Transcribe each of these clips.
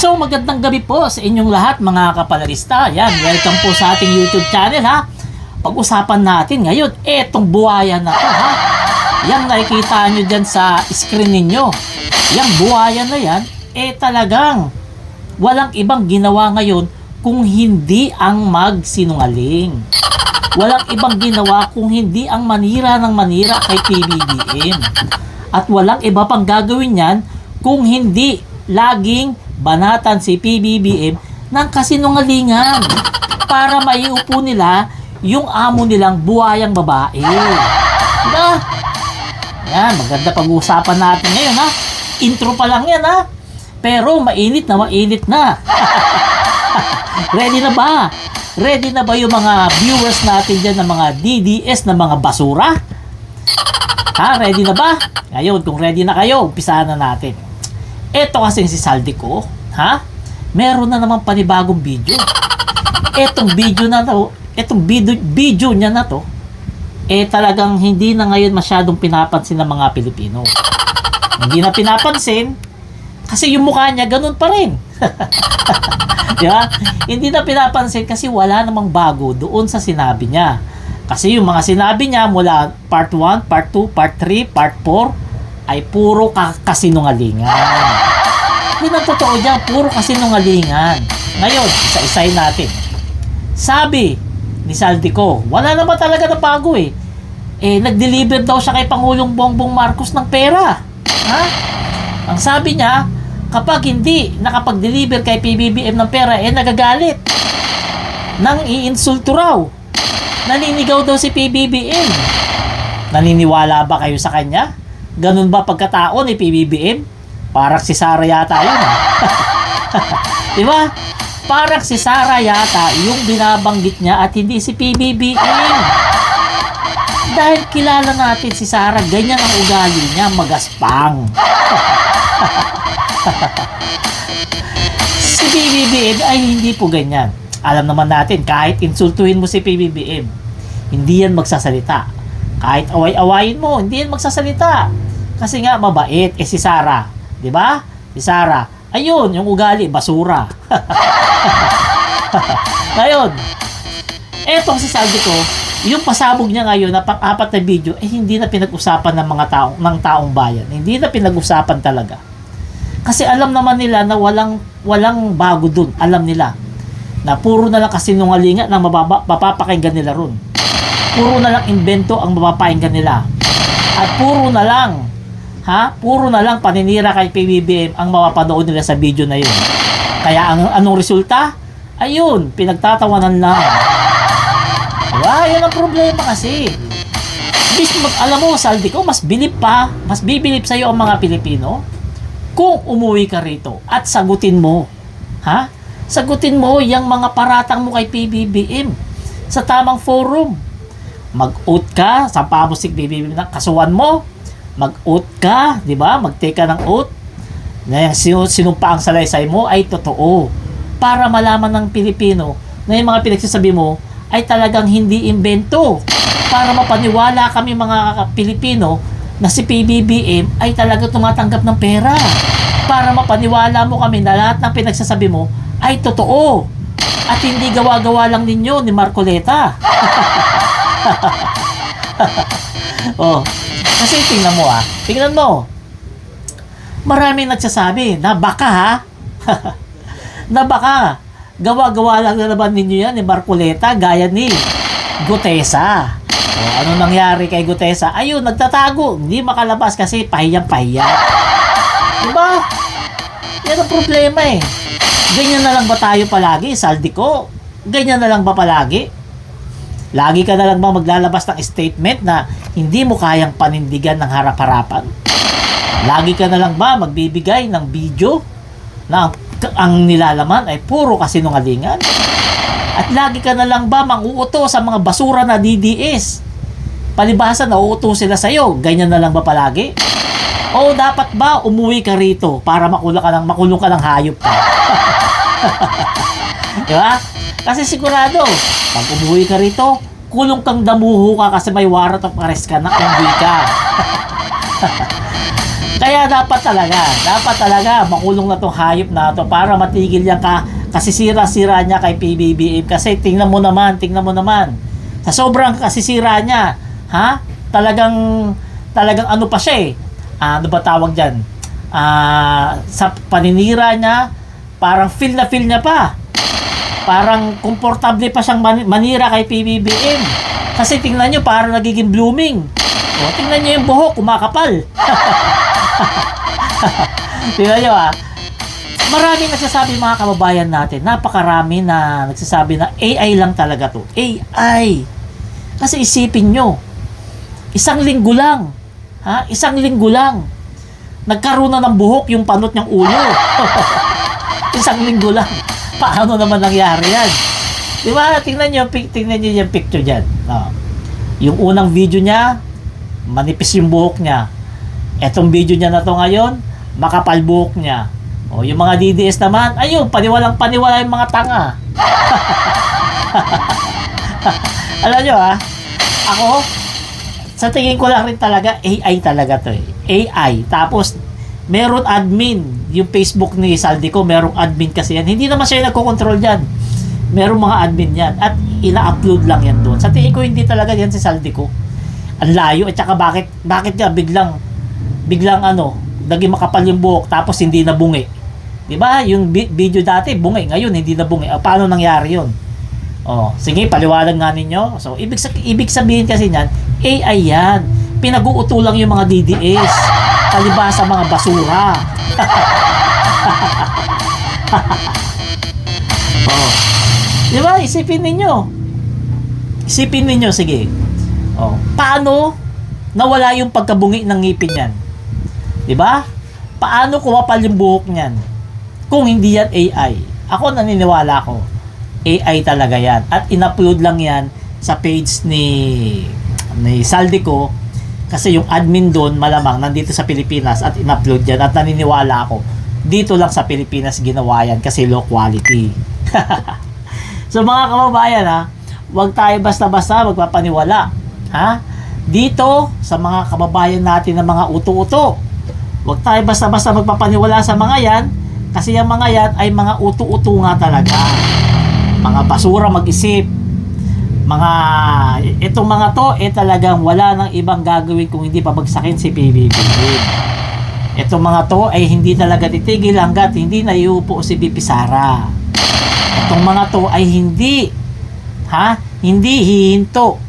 So magandang gabi po sa inyong lahat mga kapalarista. Yan, welcome po sa ating YouTube channel ha. Pag-usapan natin ngayon, etong buhaya na to ha. Yang nakikita nyo dyan sa screen ninyo. Yang buhaya na yan, eh talagang walang ibang ginawa ngayon kung hindi ang magsinungaling. Walang ibang ginawa kung hindi ang manira ng manira kay PBBM. At walang iba pang gagawin yan kung hindi laging banatan si PBBM ng kasinungalingan para maiupo nila yung amo nilang buhayang babae. Diba? Yan, maganda pag-uusapan natin ngayon ha. Intro pa lang yan ha. Pero mainit na mainit na. Ready na ba? Ready na ba yung mga viewers natin dyan ng mga DDS na mga basura? Ha? Ready na ba? Ngayon, kung ready na kayo, umpisahan na natin. Ito kasi si Saldi ko, ha? Meron na naman panibagong video. Etong video na to, etong video, video niya na to, eh talagang hindi na ngayon masyadong pinapansin ng mga Pilipino. Hindi na pinapansin kasi yung mukha niya ganun pa rin. Di ba? Hindi na pinapansin kasi wala namang bago doon sa sinabi niya. Kasi yung mga sinabi niya mula part 1, part 2, part 3, part 4 ay puro ka- kasinungalingan. Yun ang totoo dyan, puro kasinungalingan. Ngayon, isa-isayin natin. Sabi ni Saldico, wala naman talaga na bago eh. Eh, nag-deliver daw siya kay Pangulong Bongbong Marcos ng pera. Ha? Ang sabi niya, kapag hindi nakapag-deliver kay PBBM ng pera, eh nagagalit. Nang iinsulto raw. Naninigaw daw si PBBM. Naniniwala ba kayo sa kanya? Ganun ba pagkatao ni PBBM? Parang si Sara yata yun. ah. Di ba? Parang si Sara yata yung binabanggit niya at hindi si PBBM. Dahil kilala natin si Sara, ganyan ang ugali niya, magaspang. si PBBM ay hindi po ganyan. Alam naman natin, kahit insultuhin mo si PBBM, hindi yan magsasalita. Kahit away-awayin mo, hindi yan magsasalita. Kasi nga, mabait. Eh si Sara, di ba? Si Sara, ayun, yung ugali, basura. Ngayon, etong si Saldi ko, yung pasabog niya ngayon na pang-apat na video, eh hindi na pinag-usapan ng mga taong, ng taong bayan. Hindi na pinag-usapan talaga. Kasi alam naman nila na walang walang bago dun. Alam nila na puro na lang kasinungalingan na mababa, mapapakinggan nila ron. Puro na lang invento ang mapapakinggan nila. At puro na lang, ha? Puro na lang paninira kay PBBM ang mapapanood nila sa video na yun. Kaya ang anong resulta? Ayun, pinagtatawanan lang. Diba? Yan ang problema kasi. Bis mag, alam mo, Saldi ko, mas bilip pa, mas bibilip sa'yo ang mga Pilipino kung umuwi ka rito at sagutin mo. Ha? Sagutin mo yung mga paratang mo kay PBBM sa tamang forum. Mag-oath ka, sampa mo si PBBM ng kasuhan mo. Mag-oath ka, di ba? Mag-take ka ng oath na sinumpa ang salaysay mo ay totoo. Para malaman ng Pilipino na yung mga pinagsasabi mo ay talagang hindi imbento. Para mapaniwala kami mga Pilipino na si PBBM ay talaga tumatanggap ng pera. Para mapaniwala mo kami na lahat ng pinagsasabi mo ay totoo. At hindi gawa-gawa lang ninyo ni Marcoleta. oh, kasi tingnan mo ah. Tingnan mo. Marami nagsasabi na baka ha. na baka gawa-gawa lang na naman ninyo yan ni Marcoleta gaya ni Gutesa. O, ano nangyari kay Gutesa? Ayun, nagtatago. Hindi makalabas kasi pahiyang-pahiya. Diba? Yan ang problema eh. Ganyan na lang ba tayo palagi, Saldi ko? Ganyan na lang ba palagi? Lagi ka na lang ba maglalabas ng statement na hindi mo kayang panindigan ng harap-harapan? Lagi ka na lang ba magbibigay ng video na ang, nilalaman ay puro kasinungalingan? At lagi ka na lang ba manguuto sa mga basura na DDS? Palibasa na uuto sila sa'yo, ganyan na lang ba palagi? O dapat ba umuwi ka rito para makulong ka ng, makulong ka ng hayop ka? Di ba? Kasi sigurado, pag umuwi ka rito, kulong kang damuho ka kasi may warrant of arrest ka na umuwi ka. Kaya dapat talaga, dapat talaga makulong na tong hayop na to para matigil yan ka kasisira-sira niya kay PBBM kasi tingnan mo naman, tingnan mo naman. Sa sobrang kasisira niya, ha? Talagang talagang ano pa siya eh. Ah, ano ba tawag diyan? Ah, sa paninira niya, parang feel na feel niya pa. Parang komportable pa siyang mani- manira kay PBBM. Kasi tingnan nyo, parang nagiging blooming. O, tingnan nyo yung buhok, kumakapal. tingnan nyo ah. Maraming nagsasabi mga kababayan natin, napakarami na nagsasabi na AI lang talaga to. AI. Kasi isipin nyo, isang linggo lang, ha? Isang linggo lang, nagkaroon na ng buhok yung panot niyang ulo. isang linggo lang. Paano naman nangyari yan? Di ba? Tingnan nyo, tingnan nyo yung picture dyan. No. Yung unang video niya, manipis yung buhok niya. Etong video niya na to ngayon, makapal buhok niya. O, yung mga DDS naman, ayun, paniwalang paniwala yung mga tanga. Alam nyo ha, ako, sa tingin ko lang rin talaga, AI talaga to eh. AI. Tapos, meron admin. Yung Facebook ni Saldico, merong admin kasi yan. Hindi naman siya yung nagkocontrol dyan. Merong mga admin yan. At ina-upload lang yan doon. Sa tingin ko, hindi talaga yan si Saldico. Ang layo. At saka bakit, bakit nga biglang, biglang ano, naging makapal yung buhok tapos hindi na bungi. Di ba? Yung bi- video dati, bungi. Ngayon, hindi na bungi. Ah, paano nangyari yun? Oh, sige, paliwanag nga ninyo. So, ibig, ibig sabihin kasi niyan, AI yan. Pinag-uuto lang yung mga DDS. Kalibasa mga basura. oh. Di ba? Isipin ninyo. Isipin ninyo, sige. Oh. Paano nawala yung pagkabungi ng ngipin yan? Di ba? Paano kumapal yung buhok niyan? Kung hindi yan AI. Ako naniniwala ko. AI talaga yan. At in-upload lang yan sa page ni ni Saldico kasi yung admin doon malamang nandito sa Pilipinas at in-upload yan at naniniwala ako dito lang sa Pilipinas ginawa yan kasi low quality. so mga kababayan ha, huwag tayo basta-basta magpapaniwala. Ha? Dito sa mga kababayan natin na mga uto-uto. Huwag tayo basta-basta magpapaniwala sa mga yan kasi yung mga yan ay mga uto-uto nga talaga mga basura mag-isip mga itong mga to eh talagang wala nang ibang gagawin kung hindi pabagsakin si PBB itong mga to ay hindi talaga titigil hanggat hindi na iupo si BP Sara. Itong mga to ay hindi ha hindi hihinto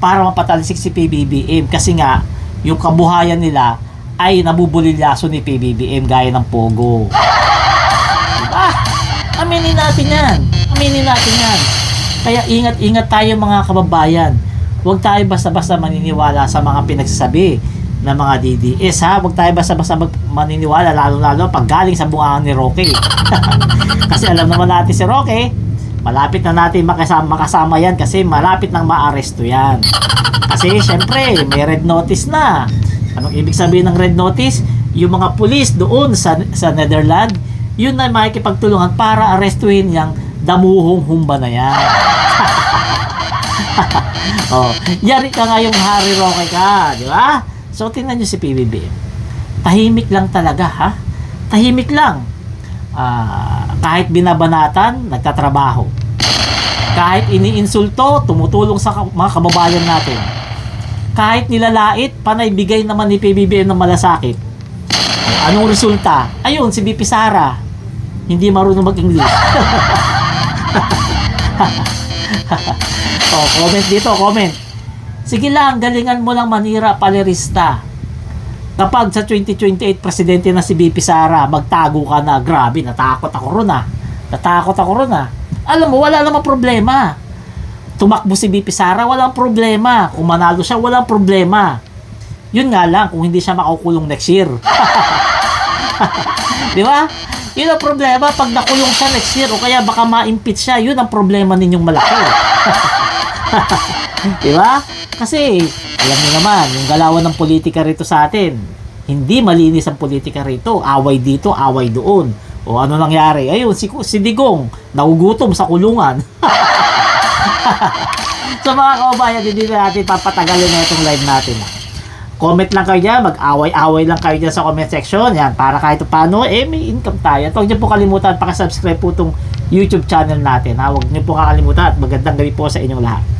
para mapatalisik si PBBM kasi nga yung kabuhayan nila ay nabubulilyaso ni PBBM gaya ng Pogo. Diba? aminin natin yan. Aminin natin yan. Kaya ingat-ingat tayo mga kababayan. Huwag tayo basta-basta maniniwala sa mga pinagsasabi ng mga DDS ha. Huwag tayo basta-basta maniniwala lalo-lalo pag galing sa bungaan ni Roque. kasi alam naman natin si Roque, malapit na natin makasama, makasama yan kasi malapit nang maaresto yan. Kasi syempre, may red notice na. Anong ibig sabihin ng red notice? Yung mga pulis doon sa, sa Netherlands, yun na makikipagtulungan para arestuhin yung damuhong humba na yan. oh, yari ka nga yung Harry Roque ka, di ba? So, tingnan nyo si PBB. Tahimik lang talaga, ha? Tahimik lang. Ah, kahit binabanatan, nagtatrabaho. Kahit iniinsulto, tumutulong sa mga kababayan natin. Kahit nilalait, panay bigay naman ni PBBM ng malasakit. Anong resulta? Ayun, si BP Sara. Hindi marunong mag-English. oh, comment dito, comment. Sige lang, galingan mo lang manira palerista. Kapag sa 2028 presidente na si BP Sara, magtago ka na. Grabe, natakot ako ron ah. Natakot ako ron ah. Alam mo, wala namang problema. Tumakbo si BP Sara, walang problema. Kung manalo siya, walang problema. Yun nga lang, kung hindi siya makukulong next year. Di ba? Yun ang problema pag nakulong siya next year o kaya baka ma-impeach siya, yun ang problema ninyong malaki. Di ba? Kasi, alam niyo naman, yung galawan ng politika rito sa atin, hindi malinis ang politika rito. Away dito, away doon. O ano nangyari? Ayun, si, si Digong, nagugutom sa kulungan. so mga kababayan, hindi na natin papatagalin na itong live natin. Comment lang kayo dyan, mag-away-away lang kayo dyan sa comment section. Yan, para kahit paano, eh, may income tayo. At huwag niyo po kalimutan, pakisubscribe po itong YouTube channel natin. Ha? Huwag niyo po kakalimutan at magandang gabi po sa inyong lahat.